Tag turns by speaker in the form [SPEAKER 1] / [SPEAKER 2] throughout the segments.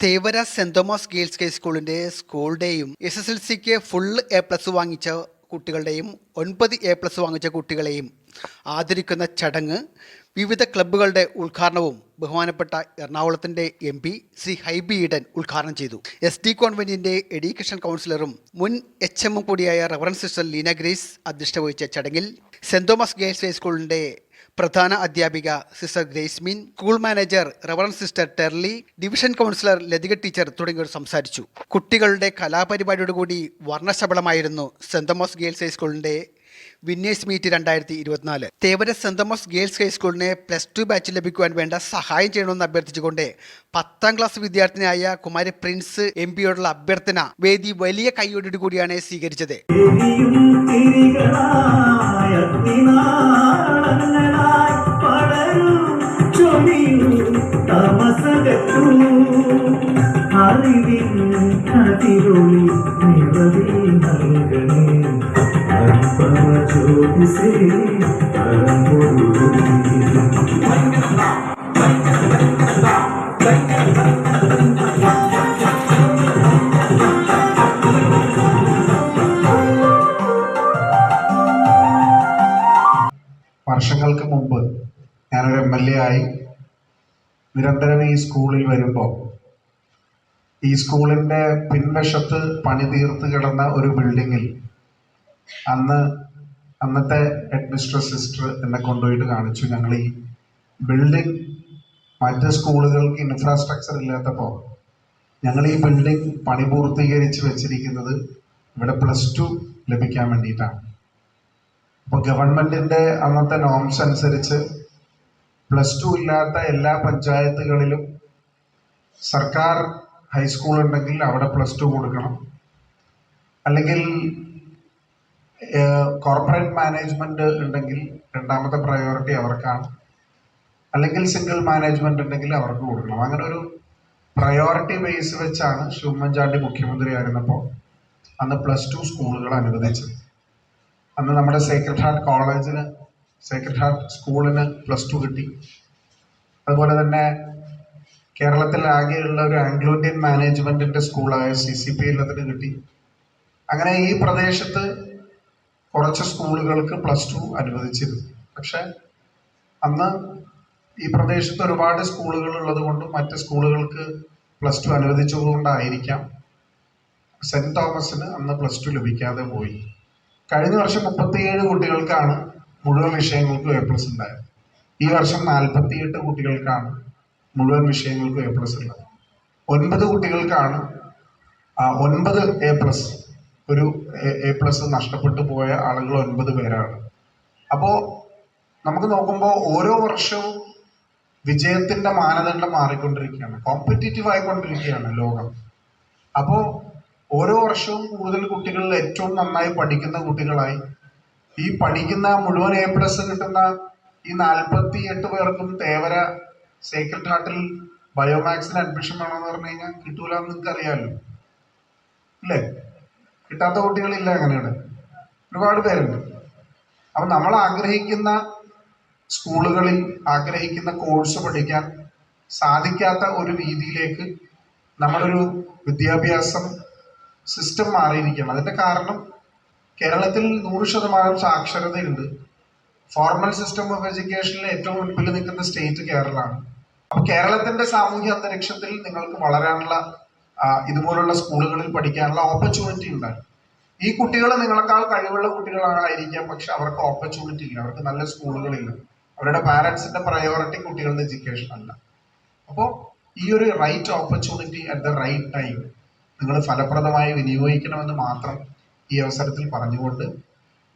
[SPEAKER 1] Thevara saint Thomas girls high സ്കൂളിന്റെ school ഡേയും S S L സിക്ക് ഫുൾ എ പ്ലസ് വാങ്ങിച്ച കുട്ടികളുടെയും ഒൻപത് എ പ്ലസ് വാങ്ങിച്ച കുട്ടികളെയും ആദരിക്കുന്ന ചടങ്ങ് വിവിധ ക്ലബ്ബുകളുടെ ഉദ്ഘാടനവും ബഹുമാനപ്പെട്ട എറണാകുളത്തിന്റെ എം പി ശ്രീ ഹൈബി ഈഡൻ ഉദ്ഘാടനം ചെയ്തു. എസ് ഡി കോൺവെന്റിന്റെ എഡ്യൂക്കേഷൻ കൗൺസിലറും മുൻ എച്ച് എമ്മും കൂടിയായ റവറൻ സിസ്റ്റർ ലീന ഗ്രേസ് അധ്യക്ഷത വഹിച്ച ചടങ്ങിൽ സെന്റ് തോമസ് ഗേൾസ് ഹൈസ്കൂളിന്റെ പ്രധാന അധ്യാപിക sister Gracemin school manager reverend sister Terly division councillor Latika teacher തുടങ്ങിയവർ സംസാരിച്ചു. കുട്ടികളുടെ കലാപരിപാടിയോടുകൂടി വർണശബളമായിരുന്നു സെന്റ് തോമസ് ഗേൾസ് ഹൈസ്കൂളിന്റെ വിന്നേഴ്സ് മീറ്റ് രണ്ടായിരത്തി ഇരുപത്തിനാല് തേവര സെന്റ് തോമസ് ഗേൾസ് ഹൈസ്കൂളിനെ പ്ലസ് ടു ബാച്ച് ലഭിക്കുവാൻ വേണ്ട സഹായം ചെയ്യണമെന്ന് അഭ്യർത്ഥിച്ചുകൊണ്ട് പത്താം ക്ലാസ് വിദ്യാർത്ഥിനിയായ കുമാരി പ്രിൻസ് എം പിയോടുള്ള അഭ്യർത്ഥന വേദി വലിയ കൈയോടി കൂടിയാണ് സ്വീകരിച്ചത്.
[SPEAKER 2] അറിവിൻ നൽകണേ.
[SPEAKER 3] വർഷങ്ങൾക്ക് മുമ്പ് ഞാനൊരു എം എൽ എ ആയി നിരന്തരം ഈ സ്കൂളിൽ വരുമ്പോൾ ഈ സ്കൂളിന്റെ പിൻവശത്ത് പണി തീർത്ത് കിടന്ന ഒരു ബിൽഡിങ്ങിൽ അന്ന് അന്നത്തെ ഹെഡ്മിസ്ട്രസ് സിസ്റ്റർ എന്നെ കൊണ്ടുപോയിട്ട് കാണിച്ചു. ഞങ്ങൾ ഈ ബിൽഡിംഗ് മറ്റ് സ്കൂളുകൾക്ക് ഇൻഫ്രാസ്ട്രക്ചർ ഇല്ലാത്തപ്പോൾ ഞങ്ങൾ ഈ ബിൽഡിംഗ് പണി പൂർത്തീകരിച്ച് വെച്ചിരിക്കുന്നത് ഇവിടെ പ്ലസ് ടു ലഭിക്കാൻ വേണ്ടിയിട്ടാണ്. അപ്പോൾ ഗവൺമെന്റിന്റെ അന്നത്തെ നോംസ് അനുസരിച്ച് പ്ലസ് ടു ഇല്ലാത്ത എല്ലാ പഞ്ചായത്തുകളിലും സർക്കാർ ഹൈസ്കൂൾ ഉണ്ടെങ്കിൽ അവിടെ പ്ലസ് ടു കൊടുക്കണം. അല്ലെങ്കിൽ കോർപ്പറേറ്റ് മാനേജ്മെന്റ് ഉണ്ടെങ്കിൽ രണ്ടാമത്തെ പ്രയോറിറ്റി അവർക്കാണ്. അല്ലെങ്കിൽ സിംഗിൾ മാനേജ്മെന്റ് ഉണ്ടെങ്കിൽ അവർക്ക് കൊടുക്കണം. അങ്ങനെ ഒരു പ്രയോറിറ്റി ബേസ് വെച്ചാണ് ഉമ്മൻചാണ്ടി മുഖ്യമന്ത്രി ആയിരുന്നപ്പോൾ അന്ന് പ്ലസ് ടു സ്കൂളുകൾ അനുവദിച്ചത്. അന്ന് നമ്മുടെ സേക്രഡ് ഹാർട്ട് കോളേജിന് സേക്രഡ് ഹാർട്ട് സ്കൂളിന് പ്ലസ് ടു കിട്ടി. അതുപോലെ തന്നെ കേരളത്തിൽ ആകെയുള്ള ഒരു ആംഗ്ലോ ഇന്ത്യൻ മാനേജ്മെന്റിന്റെ സ്കൂളായ സി സി പി അതിന് കിട്ടി. അങ്ങനെ ഈ പ്രദേശത്ത് കുറച്ച് സ്കൂളുകൾക്ക് പ്ലസ് ടു അനുവദിച്ചിരുന്നു. പക്ഷെ അന്ന് ഈ പ്രദേശത്ത് ഒരുപാട് സ്കൂളുകൾ ഉള്ളത് കൊണ്ടും മറ്റ് സ്കൂളുകൾക്ക് പ്ലസ് ടു അനുവദിച്ചതുകൊണ്ടായിരിക്കാം സെന്റ് തോമസിന് അന്ന് പ്ലസ് ടു ലഭിക്കാതെ പോയി. കഴിഞ്ഞ വർഷം മുപ്പത്തിയേഴ് കുട്ടികൾക്കാണ് മുഴുവൻ വിഷയങ്ങൾക്കും എ പ്ലസ് ഉണ്ടായത്. ഈ വർഷം നാൽപ്പത്തിയെട്ട് കുട്ടികൾക്കാണ് മുഴുവൻ വിഷയങ്ങൾക്കും എ പ്ലസ് ഉള്ളത്. ഒൻപത് കുട്ടികൾക്കാണ് ഒൻപത് എ പ്ലസ് ഒരു എ പ്ലസ് നഷ്ടപ്പെട്ടു പോയ ആളുകൾ ഒൻപത് പേരാണ്. അപ്പോ നമുക്ക് നോക്കുമ്പോൾ ഓരോ വർഷവും വിജയത്തിന്റെ മാനദണ്ഡം മാറിക്കൊണ്ടിരിക്കുകയാണ്. കോമ്പറ്റീറ്റീവ് ആയിക്കൊണ്ടിരിക്കുകയാണ് ലോകം. അപ്പോ ഓരോ വർഷവും കൂടുതൽ കുട്ടികൾ ഏറ്റവും നന്നായി പഠിക്കുന്ന കുട്ടികളായി ഈ പഠിക്കുന്ന മുഴുവൻ എ പ്ലസ് കിട്ടുന്ന ഈ നാൽപ്പത്തി എട്ട് പേർക്കും തേവര സേക്രഡ് ഹാർട്ടിൽ ബയോമാക്സിന് അഡ്മിഷൻ വേണമെന്ന് പറഞ്ഞു കഴിഞ്ഞാൽ കിട്ടൂലെന്ന് നിങ്ങൾക്ക് അറിയാമല്ലോ ഇല്ലേ? കിട്ടാത്ത കുട്ടികളില്ല അങ്ങനെയാണ് ഒരുപാട് പേരുണ്ട്. അപ്പൊ നമ്മൾ ആഗ്രഹിക്കുന്ന സ്കൂളുകളിൽ ആഗ്രഹിക്കുന്ന കോഴ്സ് പഠിക്കാൻ സാധിക്കാത്ത ഒരു രീതിയിലേക്ക് നമ്മളൊരു വിദ്യാഭ്യാസം സിസ്റ്റം മാറിയിരിക്കണം അതിന്റെ കാരണം കേരളത്തിൽ നൂറ് ശതമാനം സാക്ഷരതയുണ്ട്. ഫോർമൽ സിസ്റ്റം ഓഫ് എഡ്യൂക്കേഷനിൽ ഏറ്റവും മുൻപിൽ നിൽക്കുന്ന സ്റ്റേറ്റ് കേരളമാണ്. അപ്പൊ കേരളത്തിന്റെ സാമൂഹ്യ അന്തരീക്ഷത്തിൽ നിങ്ങൾക്ക് വളരാനുള്ള ഇതുപോലുള്ള സ്കൂളുകളിൽ പഠിക്കാനുള്ള ഓപ്പർച്യൂണിറ്റി ഉണ്ടായി ഈ കുട്ടികൾ നിങ്ങളെക്കാൾ കഴിവുള്ള കുട്ടികളായിരിക്കാം പക്ഷെ അവർക്ക് ഓപ്പർച്യൂണിറ്റി ഇല്ല. അവർക്ക് നല്ല സ്കൂളുകളില്ല. അവരുടെ പാരന്റ്സിന്റെ പ്രയോറിറ്റി കുട്ടികളുടെ എഡ്യൂക്കേഷൻ അല്ല. അപ്പോൾ ഈ ഒരു right opportunity at the right time നിങ്ങൾ ഫലപ്രദമായി വിനിയോഗിക്കണമെന്ന് മാത്രം ഈ അവസരത്തിൽ പറഞ്ഞുകൊണ്ട്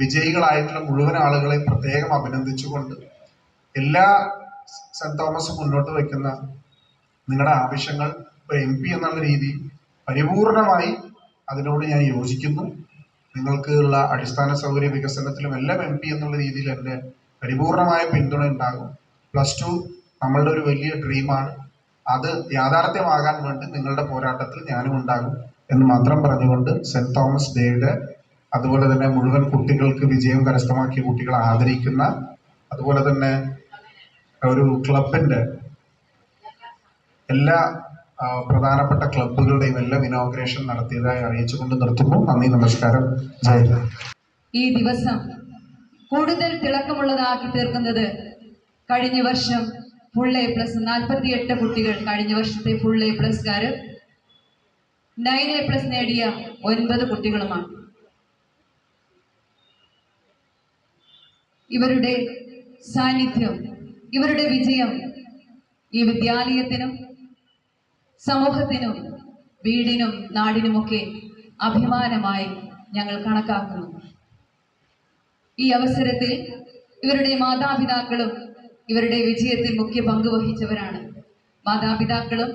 [SPEAKER 3] വിജയികളായിട്ടുള്ള മുഴുവൻ ആളുകളെ പ്രത്യേകം അഭിനന്ദിച്ചുകൊണ്ട് എല്ലാ സെന്റ് തോമസ് മുന്നോട്ട് വയ്ക്കുന്ന നിങ്ങളുടെ ആവശ്യങ്ങൾ ഇപ്പൊ എം പി എന്നുള്ള രീതിയിൽ പരിപൂർണമായി അതിനോട് ഞാൻ യോജിക്കുന്നു. നിങ്ങൾക്ക് ഉള്ള അടിസ്ഥാന സൗകര്യ വികസനത്തിലും എല്ലാം എം പി എന്നുള്ള രീതിയിൽ എന്റെ പരിപൂർണമായ പിന്തുണ ഉണ്ടാകും. പ്ലസ് ടു നമ്മളുടെ ഒരു വലിയ ഡ്രീമാണ് അത് യാഥാർത്ഥ്യമാകാൻ വേണ്ടി നിങ്ങളുടെ പോരാട്ടത്തിൽ ഞാനും ഉണ്ടാകും എന്ന് മാത്രം പറഞ്ഞുകൊണ്ട് സെന്റ് തോമസ് ഡേയുടെ അതുപോലെ തന്നെ മുഴുവൻ കുട്ടികൾക്ക് വിജയം കരസ്ഥമാക്കിയ കുട്ടികളെ ആദരിക്കുന്ന അതുപോലെ തന്നെ ഒരു ക്ലബിന്റെ എല്ലാ പ്രധാനപ്പെട്ട ക്ലബ്ബുകളുടെയും എല്ലാം ഇനോഗ്രേഷൻ നടത്തിയതായി അറിയിച്ചുകൊണ്ട് നിർത്തുന്നു. നന്ദി നമസ്കാരം. ജയ്.
[SPEAKER 4] ഈ ദിവസം കൂടുതൽ തിളക്കമുള്ളതാക്കി തീർക്കുന്നത് കഴിഞ്ഞ വർഷം ഫുൾ എ പ്ലസ് നാൽപ്പത്തിയെട്ട് കുട്ടികൾ കഴിഞ്ഞ വർഷത്തെ ഫുൾ എ പ്ലസ്കാര് നയൻ എ പ്ലസ് നേടിയ ഒൻപത് കുട്ടികളുമാണ്. ഇവരുടെ സാന്നിധ്യം ഇവരുടെ വിജയം ഈ വിദ്യാലയത്തിനും സമൂഹത്തിനും വീടിനും നാടിനുമൊക്കെ അഭിമാനമായി ഞങ്ങൾ കണക്കാക്കുന്നു. ഈ അവസരത്തിൽ ഇവരുടെ മാതാപിതാക്കളും ഇവരുടെ വിജയത്തിൽ മുഖ്യ പങ്ക് വഹിച്ചവരാണ്. മാതാപിതാക്കളും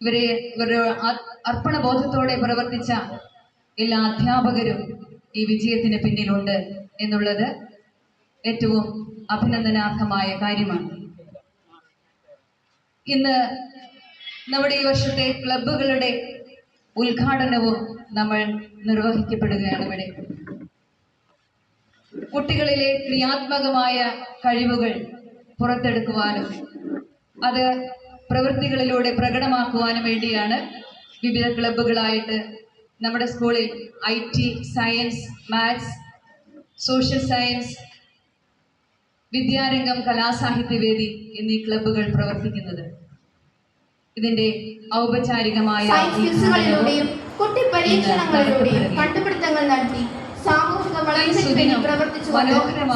[SPEAKER 4] ഇവരെ ഇവരുടെ അർപ്പണ അർപ്പണബോധത്തോടെ പ്രവർത്തിച്ച എല്ലാ അധ്യാപകരും ഈ വിജയത്തിന് പിന്നിലുണ്ട് എന്നുള്ളത് ഏറ്റവും അഭിനന്ദനാർഹമായ കാര്യമാണ്. ഇന്ന് നമ്മുടെ ഈ വർഷത്തെ ക്ലബുകളുടെ ഉദ്ഘാടനവും നമ്മൾ നിർവഹിക്കപ്പെടുകയാണ് ഇവിടെ. കുട്ടികളിലെ ക്രിയാത്മകമായ കഴിവുകൾ പുറത്തെടുക്കുവാനും അത് പ്രവൃത്തികളിലൂടെ പ്രകടമാക്കുവാനും വേണ്ടിയാണ് വിവിധ ക്ലബുകളായിട്ട് നമ്മുടെ സ്കൂളിൽ I T science maths social science വിദ്യാരംഗം കലാസാഹിത്യവേദി എന്നീ ക്ലബുകൾ പ്രവർത്തിക്കുന്നത്. ഇതിന്റെ ഔപചാരികമായ
[SPEAKER 5] സയൻസ് ക്വിസുകളിലൂടെയും കുട്ടി പരീക്ഷണങ്ങളിലൂടെയും കണ്ടുപിടുത്തങ്ങൾ നടത്തി സാമൂഹിക വളർച്ചയ്ക്ക് വേണ്ടി പ്രവർത്തിച്ചുകൊണ്ട്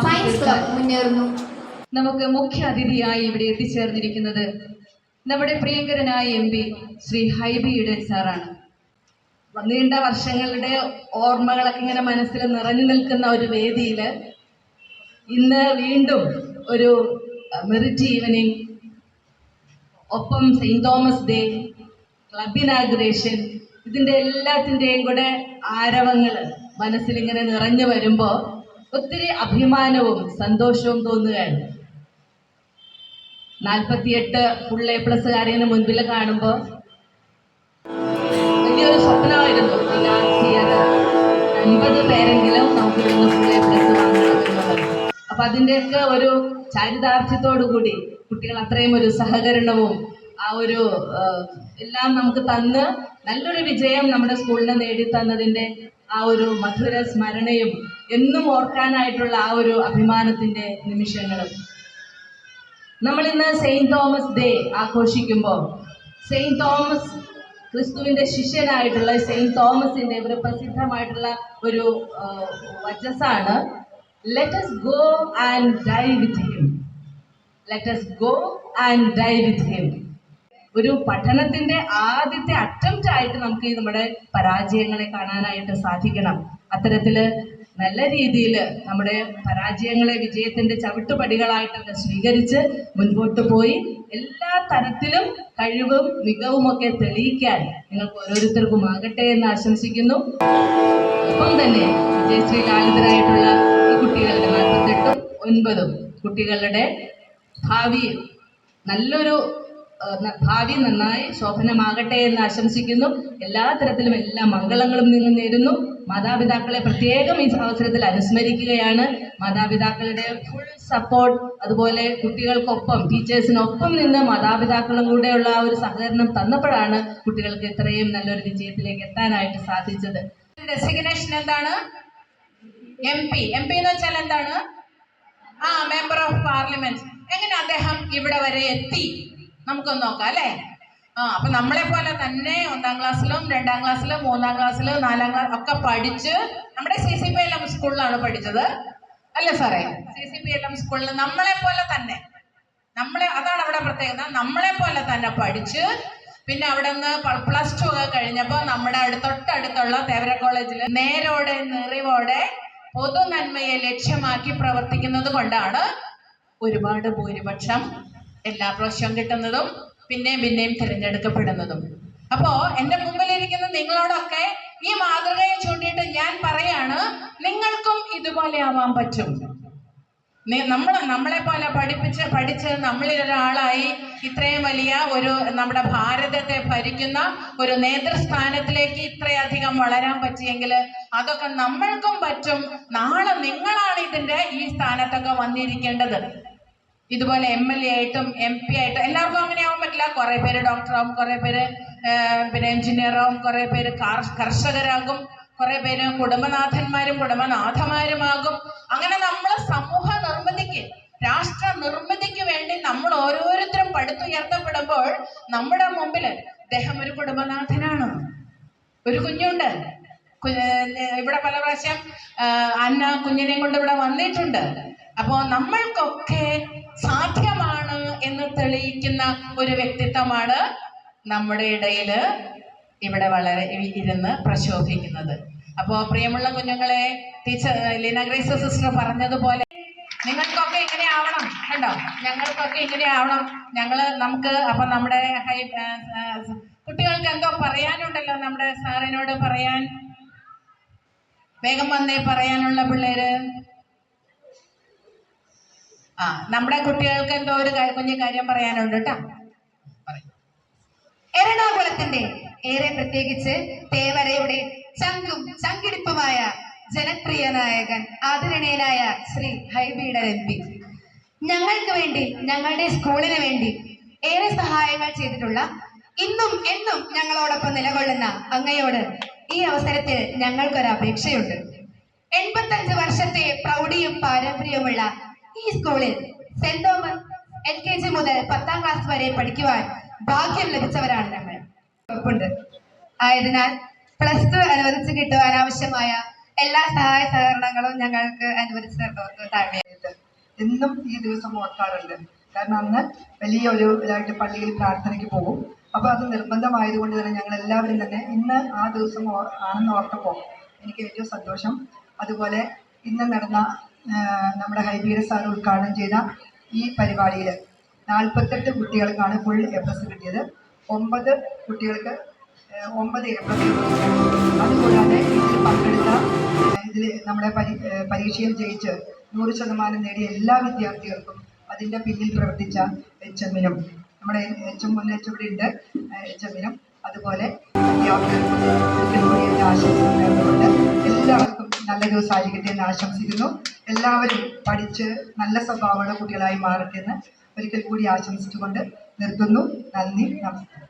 [SPEAKER 5] സയൻസ് ക്ലബ് മുന്നേറുന്നു.
[SPEAKER 4] നമുക്ക് മുഖ്യ അതിഥിയായി ഇവിടെ എത്തിച്ചേർന്നിരിക്കുന്നത് നമ്മുടെ പ്രിയങ്കരനായ എം പി ശ്രീ ഹൈബി ഇടൻ സാറാണ്.
[SPEAKER 6] നീണ്ട വർഷങ്ങളുടെ ഓർമ്മകളൊക്കെ ഇങ്ങനെ മനസ്സിൽ നിറഞ്ഞു നിൽക്കുന്ന ഒരു വേദിയിൽ ഇന്ന് വീണ്ടും ഒരു മെറിറ്റ് ഈവനിങ് ഒപ്പം saint Thomas day club inauguration ഇതിന്റെ എല്ലാത്തിന്റെയും കൂടെ ആരവങ്ങൾ മനസ്സിലിങ്ങനെ നിറഞ്ഞു വരുമ്പോൾ ഒത്തിരി അഭിമാനവും സന്തോഷവും തോന്നുകയാണ്. നാൽപ്പത്തിയെട്ട് ഫുൾ എ പ്ലസ് പ്ലസ്സുകാരെ മുൻപിൽ കാണുമ്പോൾ വലിയൊരു സ്വപ്നമായിരുന്നു. അൻപത് പേരെങ്കിലും നമുക്ക് ഇവിടുന്ന് ഫുൾ എ പ്ലസ് വാങ്ങണമെന്നുള്ളത് അപ്പൊ അതിന്റെയൊക്കെ ഒരു ചാരിതാർത്ഥ്യത്തോടു കൂടി കുട്ടികൾ അത്രയും ഒരു സഹകരണവും ആ ഒരു എല്ലാം നമുക്ക് തന്ന് നല്ലൊരു വിജയം നമ്മുടെ സ്കൂളിന് നേടിത്തന്നതിന്റെ ആ ഒരു മധുര സ്മരണയും എന്നും ഓർക്കാനായിട്ടുള്ള ആ ഒരു അഭിമാനത്തിന്റെ നിമിഷങ്ങളും. നമ്മൾ ഇന്ന് സെയിന്റ് തോമസ് ഡേ ആഘോഷിക്കുമ്പോൾ സെയിന്റ് തോമസ് ക്രിസ്തുവിന്റെ ശിഷ്യനായിട്ടുള്ള സെയിന്റ് തോമസിന്റെ ഒരു പ്രസിദ്ധമായിട്ടുള്ള ഒരു വചസ്സാണ് let's go and die with him let's go and die with him ഒരു പഠനത്തിന്റെ ആദ്യത്തെ അറ്റംപ്റ്റ് ആയിട്ട് നമുക്ക് ഈ നമ്മുടെ പരാജയങ്ങളെ കാണാനായിട്ട് സാധിക്കണം. അത്തരത്തിൽ നല്ല രീതിയിൽ നമ്മുടെ പരാജയങ്ങളെ വിജയത്തിന്റെ ചവിട്ടുപടികളായിട്ടൊക്കെ സ്വീകരിച്ച് മുൻപോട്ട് പോയി എല്ലാ തരത്തിലും കഴിവും മികവും ഒക്കെ തെളിയിക്കാൻ നിങ്ങൾക്ക് ഓരോരുത്തർക്കും ആകട്ടെ എന്ന് ആശംസിക്കുന്നു. ഒപ്പം തന്നെ വിജയശ്രീ ലാളിതരായിട്ടുള്ള ഈ കുട്ടികളുടെ നാൽപ്പത്തെട്ടും ഒൻപതും കുട്ടികളുടെ ഭാവി നല്ലൊരു ഭാവി നന്നായി ശോഭനമാകട്ടെ എന്ന് ആശംസിക്കുന്നു. എല്ലാ തരത്തിലും എല്ലാ മംഗളങ്ങളും നിങ്ങൾ നേരുന്നു. മാതാപിതാക്കളെ പ്രത്യേകം ഈ അവസരത്തിൽ അനുസ്മരിക്കുകയാണ്. മാതാപിതാക്കളുടെ ഫുൾ സപ്പോർട്ട് അതുപോലെ കുട്ടികൾക്കൊപ്പം ടീച്ചേഴ്സിനൊപ്പം നിന്ന് മാതാപിതാക്കളും കൂടെയുള്ള ആ ഒരു സഹകരണം തന്നപ്പോഴാണ് കുട്ടികൾക്ക് ഇത്രയും നല്ലൊരു വിജയത്തിലേക്ക് എത്താനായിട്ട് സാധിച്ചത്. ഡെസിഗ്നേഷൻ എന്താണ്? എം പി എം പി എന്ന് വെച്ചാൽ എന്താണ്? ആ മെമ്പർ ഓഫ് പാർലമെന്റ് എങ്ങനെ അദ്ദേഹം ഇവിടെ വരെ എത്തി? നമുക്കൊന്ന് നോക്കാം അല്ലേ? ആ അപ്പൊ നമ്മളെ പോലെ തന്നെ ഒന്നാം ക്ലാസ്സിലും രണ്ടാം ക്ലാസ്സിലും മൂന്നാം ക്ലാസ്സിലും നാലാം ക്ലാസ് ഒക്കെ പഠിച്ച് നമ്മുടെ C C P L M സ്കൂളിലാണ് പഠിച്ചത് അല്ലേ സാറേ? C C P L M school നമ്മളെ പോലെ തന്നെ. നമ്മളെ അതാണ് അവിടെ പ്രത്യേകത. നമ്മളെ പോലെ തന്നെ പഠിച്ച് പിന്നെ അവിടെ നിന്ന് പ്ലസ് ടു ഒക്കെ കഴിഞ്ഞപ്പോൾ നമ്മുടെ അടുത്തൊട്ടടുത്തുള്ള തേവര കോളേജിൽ നേരോടെ നിറിവോടെ പൊതു നന്മയെ ലക്ഷ്യമാക്കി പ്രവർത്തിക്കുന്നത് കൊണ്ടാണ് ഒരുപാട് ഭൂരിപക്ഷം എല്ലാ പ്രാവശ്യവും കിട്ടുന്നതും പിന്നെയും പിന്നെയും തിരഞ്ഞെടുക്കപ്പെടുന്നതും. അപ്പോ എന്റെ മുമ്പിലിരിക്കുന്ന നിങ്ങളോടൊക്കെ ഈ മാതൃകയെ ചൂണ്ടിയിട്ട് ഞാൻ പറയാണ് നിങ്ങൾക്കും ഇതുപോലെ ആവാൻ പറ്റും. നമ്മൾ നമ്മളെ പോലെ പഠിപ്പിച്ച് പഠിച്ച് നമ്മളിൽ ഒരാളായി ഇത്രയും വലിയ ഒരു നമ്മുടെ ഭാരതത്തെ ഭരിക്കുന്ന ഒരു നേതൃസ്ഥാനത്തിലേക്ക് ഇത്രയധികം വളരാൻ പറ്റിയെങ്കിൽ അതൊക്കെ നമ്മൾക്കും പറ്റും. നാളെ നിങ്ങളാണ് ഇതിന്റെ ഈ സ്ഥാനത്തൊക്കെ വന്നിരിക്കേണ്ടത്. ഇതുപോലെ എം എൽ എ ആയിട്ടും എം പി ആയിട്ടും എല്ലാവർക്കും അങ്ങനെ ആവാൻ പറ്റില്ല. കുറെ പേര് ഡോക്ടർ ആവും കുറെ പേര്
[SPEAKER 7] പിന്നെ എഞ്ചിനീയറാവും കുറെ പേര് കർഷകരാകും കുറെ പേര് കുടുംബനാഥന്മാരും കുടുംബനാഥമാരുമാകും. അങ്ങനെ നമ്മൾ സമൂഹ നിർമ്മിതിക്ക് രാഷ്ട്ര നിർമ്മിതിക്ക് വേണ്ടി നമ്മൾ ഓരോരുത്തരും പടുത്തുയർത്തപ്പെടുമ്പോൾ നമ്മുടെ മുമ്പിൽ അദ്ദേഹം ഒരു കുടുംബനാഥനാണ്. ഒരു കുഞ്ഞുണ്ട്. ഇവിടെ പല പ്രാവശ്യം അന്ന കുഞ്ഞിനെയും കൊണ്ട് ഇവിടെ വന്നിട്ടുണ്ട്. അപ്പോ നമ്മൾക്കൊക്കെ സാധ്യമാണ് എന്ന് തെളിയിക്കുന്ന ഒരു വ്യക്തിത്വമാണ് നമ്മുടെ ഇടയിൽ ഇവിടെ വളരെ ഇരുന്ന് പ്രശോഭിക്കുന്നത്. അപ്പോ പ്രിയമുള്ള കുഞ്ഞുങ്ങളെ ടീച്ചർ ലീന ഗ്രേസ് സിസ്റ്റർ പറഞ്ഞതുപോലെ നിങ്ങൾക്കൊക്കെ ഇങ്ങനെ ആവണം കണ്ടോ? ഞങ്ങൾക്കൊക്കെ ഇങ്ങനെ ആവണം. ഞങ്ങൾ നമുക്ക് അപ്പൊ നമ്മുടെ ഹൈ കുട്ടികൾക്ക് എന്തോ പറയാനുണ്ടല്ലോ നമ്മുടെ സാറിനോട് പറയാൻ? വേഗം വന്നേ പറയാനുള്ള പിള്ളേര്. ആ നമ്മുടെ കുട്ടികൾക്ക് എന്തോ ഒരു കുഞ്ഞു കാര്യം പറയാനുണ്ട് കേട്ടോ.
[SPEAKER 8] എറണാകുളത്തിന്റെ ഏറെ പ്രത്യേകിച്ച് തേവരയുടെ ചങ്കും ചങ്കിടിപ്പുമായ ജനപ്രിയ നായകൻ ആദരണീയനായ ശ്രീ ഹൈബീഡർ എം പി. ഞങ്ങൾക്ക് വേണ്ടി ഞങ്ങളുടെ സ്കൂളിന് വേണ്ടി ഏറെ സഹായങ്ങൾ ചെയ്തിട്ടുള്ള ഇന്നും എന്നും ഞങ്ങളോടൊപ്പം നിലകൊള്ളുന്ന അങ്ങയോട് ഈ അവസരത്തിൽ ഞങ്ങൾക്കൊരു അപേക്ഷയുണ്ട്. എൺപത്തഞ്ച് വർഷത്തെ പ്രൗഢിയും പാരമ്പര്യവുമുള്ള ഈ സ്കൂളിൽ saint Thomas L K G മുതൽ പത്താം ക്ലാസ് വരെ പഠിക്കുവാൻ ഭാഗ്യം ലഭിച്ചവരാണ് ഞങ്ങൾ. ഉറപ്പുണ്ട്. ആയതിനാൽ പ്ലസ് ടു അനുവദിച്ച് കിട്ടുവാൻ ആവശ്യമായ എല്ലാ സഹായ സഹകരണങ്ങളും ഞങ്ങൾക്ക് അനുവദിച്ചു താഴ്മയായിട്ട്
[SPEAKER 9] എന്നും ഈ ദിവസം ഓർക്കാറുണ്ട്. കാരണം അന്ന് വലിയ ഒരു ഇതായിട്ട് പള്ളിയിൽ പ്രാർത്ഥനയ്ക്ക് പോകും. അപ്പോൾ അത് നിർബന്ധമായതുകൊണ്ട് തന്നെ ഞങ്ങൾ എല്ലാവരും തന്നെ ഇന്ന് ആ ദിവസം ആണെന്ന് ഓർത്തപ്പോൾ എനിക്ക് ഏറ്റവും സന്തോഷം. അതുപോലെ ഇന്ന് നടന്ന നമ്മുടെ ഹൈബീര സാർ ഉദ്ഘാടനം ചെയ്ത ഈ പരിപാടിയിൽ നാൽപ്പത്തെട്ട് കുട്ടികൾക്കാണ് ഫുൾ എ പ്ലസ് കിട്ടിയത്. ഒമ്പത് കുട്ടികൾക്ക് ഒമ്പത് എ പ്ലസ് അതുകൂടാതെ ഇതിൽ പങ്കെടുത്ത ഇതിൽ നമ്മുടെ പരി പരീക്ഷയിൽ ജയിച്ച് നൂറ് ശതമാനം നേടിയ എല്ലാ വിദ്യാർത്ഥികൾക്കും അതിന്റെ പിന്നിൽ പ്രവർത്തിച്ച എച്ച് എമ്മിനും നമ്മുടെ എച്ച് എം മുൻ എച്ച് ഉണ്ട് എച്ച് എമ്മിനും അതുപോലെ നേർന്നുകൊണ്ട് എല്ലാവർക്കും നല്ല ദിവസമായിരിക്കട്ടെ എന്ന് ആശംസിക്കുന്നു. എല്ലാവരും പഠിച്ച് നല്ല സ്വഭാവമുള്ള കുട്ടികളായി മാറട്ടെ എന്ന് ഒരിക്കൽ കൂടി ആശംസിച്ചുകൊണ്ട് നിർത്തുന്നു. നന്ദി നമസ്കാരം.